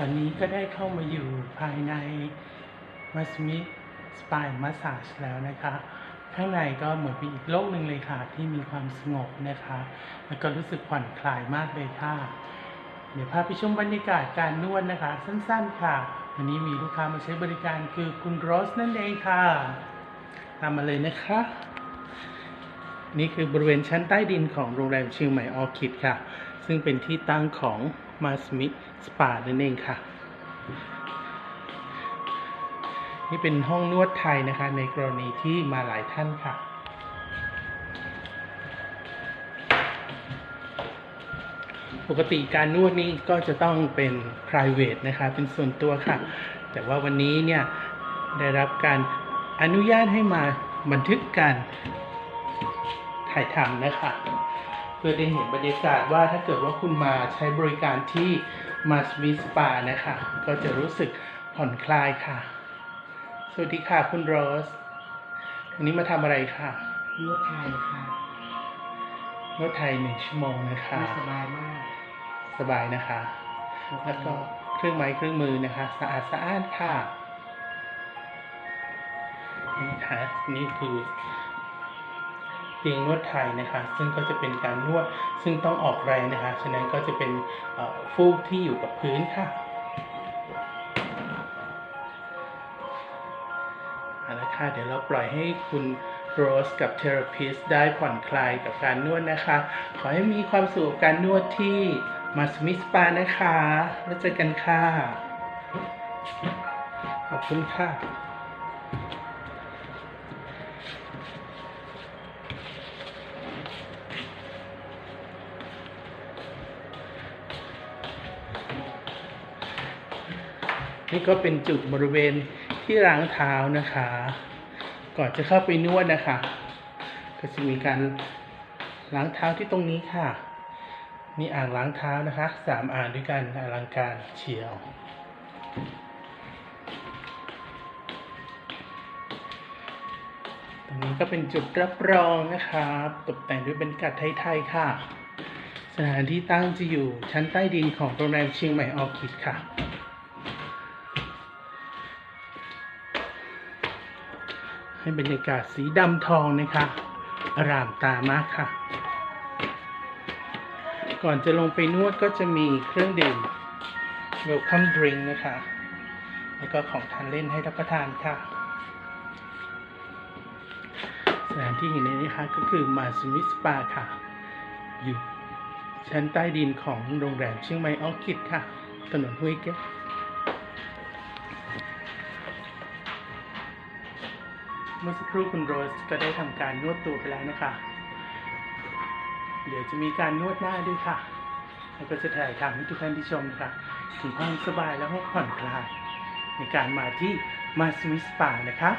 ตอนนี้ก็ได้เข้ามาอยู่ภายในมัสมิสปายมัสซาจแล้วนะคะ ข้างในก็เหมือนเป็นอีกโลกหนึ่งเลยค่ะ ที่มีความสงบนะคะ แล้วก็รู้สึกผ่อนคลายมากเลยค่ะ เดี๋ยวพาไปชมบรรยากาศการนวดนะคะ สั้นๆค่ะ วันนี้มีลูกค้ามาใช้บริการคือคุณโรสนั่นเองค่ะตามมาเลยนะคะ นี่คือบริเวณชั้นใต้ดินของโรงแรมเชียงใหม่ออคิดค่ะ ซึ่งเป็นที่ตั้งของมาสมิสปานั่นเองค่ะ นี่เป็นห้องนวดไทยนะคะ ในกรณีที่มาหลายท่านค่ะ ปกติการนวดนี้ก็จะต้องเป็น private นะคะ เป็นส่วนตัวค่ะ แต่ว่าวันนี้เนี่ย ได้รับการอนุญาตให้มาบันทึกการถ่ายทำนะคะ เพื่อได้เห็นบรรยากาศว่าถ้าเกิดว่าคุณมาใช้บริการที่มาสมิสปานะคะ ก็จะรู้สึกผ่อนคลายค่ะ สวัสดีค่ะคุณโรสวันนี้มาทำอะไรคะนวดไทยค่ะนวดไทยหนึ่งชั่วโมงนะคะไม่สบายมาก สบายนะคะ แล้วก็เครื่องไม้เครื่องมือนะคะ สะอาดสะอ้านค่ะนี่ค่ะนี่คือ เตียงนวดไทยนะคะ ซึ่งก็จะเป็นการนวดซึ่งต้องออกแรงนะคะ ฉะนั้นก็จะเป็นฟูกที่อยู่กับพื้นค่ะเอาละค่ะเดี๋ยวเราปล่อยให้คุณโรสกับเทอราพิสได้ผ่อนคลายกับการนวดนะคะ ขอให้มีความสุขกับการนวดที่มาสมิสปานะคะ แล้วเจอกันค่ะ ขอบคุณค่ะ นี่ก็เป็นจุดบริเวณที่ล้างเท้านะคะ ก่อนจะเข้าไปนวดนะคะ ก็จะมีการล้างเท้าที่ตรงนี้ค่ะ มีอ่างล้างเท้านะคะสามอ่างด้วยกันอลังการเชียวตรงนี้ก็เป็นจุดรับรองนะครับ ตกแต่งด้วยบรรยากาศไทยๆค่ะ สถานที่ตั้งจะอยู่ชั้นใต้ดินของโรงแรมเชียงใหม่ออคิดค่ะ ให้บรรยากาศสีดำทองนะคะอร่ามตามากค่ะ ก่อนจะลงไปนวดก็จะมีเครื่องดื่ม Welcome Drink นะคะ แล้วก็ของทานเล่นให้รับประทานค่ะ สถานที่แห่งนี้นะคะก็คือมาสมิสปาค่ะ อยู่ชั้นใต้ดินของโรงแรมเชียงใหม่ออคิดค่ะ ถนนห้วยแก้ว เมื่อสักครู่คุณโรสก็ได้ทำการนวดตัวไปแล้วนะคะ เดี๋ยวจะมีการนวดหน้าด้วยค่ะ แล้วก็จะถ่ายทำให้ทุกท่านที่ชมนะคะถึงความสบายและความผ่อนคลายในการมาที่มาสมิสปานะคะ